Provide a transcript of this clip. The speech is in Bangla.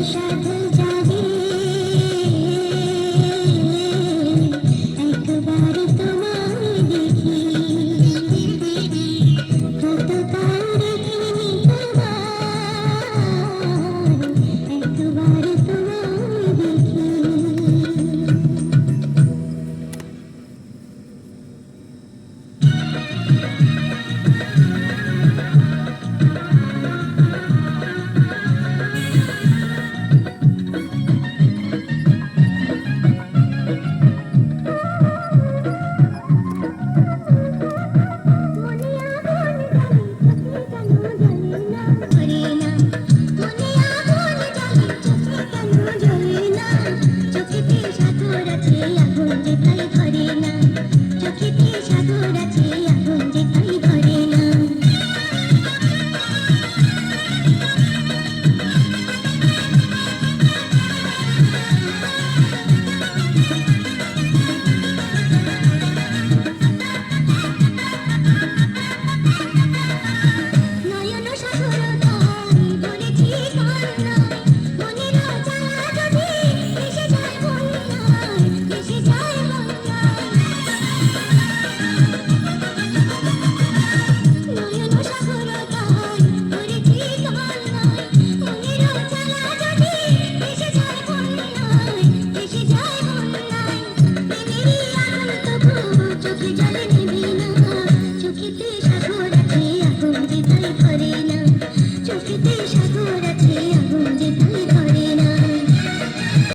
Shanti. এখন আর এখন বিদায় করে না। চোখেতে